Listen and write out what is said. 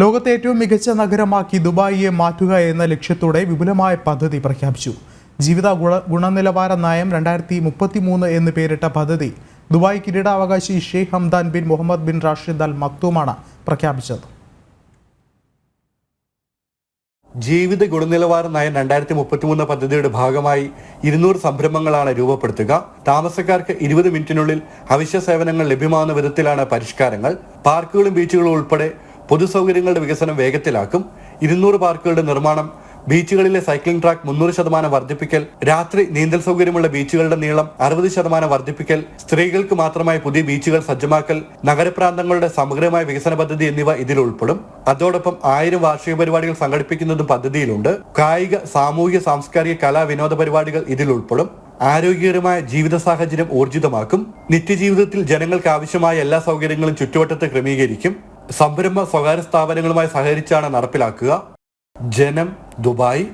ലോകത്തെ ഏറ്റവും മികച്ച നഗരമാക്കി ദുബായിയെ മാറ്റുക എന്ന ലക്ഷ്യത്തോടെ വിപുലമായ പദ്ധതി പ്രഖ്യാപിച്ചു. ജീവിത ഗുണ ഗുണനിലവാര നയം രണ്ടായിരത്തി മുപ്പത്തി മൂന്ന് എന്ന് പേരിട്ട പദ്ധതി ദുബായ് കിരീടാവകാശി Sheikh Hamdan bin Mohammed bin Rashid Al മക്തൂമാണ് പ്രഖ്യാപിച്ചത്. ജീവിത ഗുണനിലവാര നയം രണ്ടായിരത്തി മുപ്പത്തിമൂന്ന് പദ്ധതിയുടെ ഭാഗമായി ഇരുന്നൂറ് സംരംഭങ്ങളാണ് രൂപപ്പെടുത്തുക. താമസക്കാർക്ക് ഇരുപത് മിനിറ്റിനുള്ളിൽ അവശ്യ സേവനങ്ങൾ ലഭ്യമാകുന്ന വിധത്തിലാണ് പരിഷ്കാരങ്ങൾ. പാർക്കുകളും ബീച്ചുകളും ഉൾപ്പെടെ പൊതുസൗകര്യങ്ങളുടെ വികസനം വേഗത്തിലാക്കും. ഇരുന്നൂറ് പാർക്കുകളുടെ നിർമ്മാണം ബീച്ചുകളിലെ സൈക്ലിംഗ് ട്രാക്ക് മുന്നൂറ് ശതമാനം വർദ്ധിപ്പിക്കൽ രാത്രി നീന്തൽ സൗകര്യമുള്ള ബീച്ചുകളുടെ നീളം അറുപത് ശതമാനം വർദ്ധിപ്പിക്കൽ സ്ത്രീകൾക്ക് മാത്രമായി പുതിയ ബീച്ചുകൾ സജ്ജമാക്കൽ നഗരപ്രാന്തങ്ങളുടെ സമഗ്രമായ വികസന പദ്ധതി എന്നിവ ഇതിൽ ഉൾപ്പെടും. അതോടൊപ്പം ആയിരം വാർഷിക പരിപാടികൾ സംഘടിപ്പിക്കുന്നതും പദ്ധതിയിലുണ്ട്. കായിക സാമൂഹിക സാംസ്കാരിക കലാ വിനോദ പരിപാടികൾ ഇതിൽ ഉൾപ്പെടും. ആരോഗ്യകരമായ ജീവിത സാഹചര്യം ഊർജിതമാക്കും. നിത്യജീവിതത്തിൽ ജനങ്ങൾക്ക് ആവശ്യമായ എല്ലാ സൗകര്യങ്ങളും ചുറ്റുവട്ടത്ത് ക്രമീകരിക്കും. സംരംഭ സ്വകാര്യ സ്ഥാപനങ്ങളുമായി സഹകരിച്ചാണ് നടപ്പിലാക്കുക. ജനം ദുബായ്.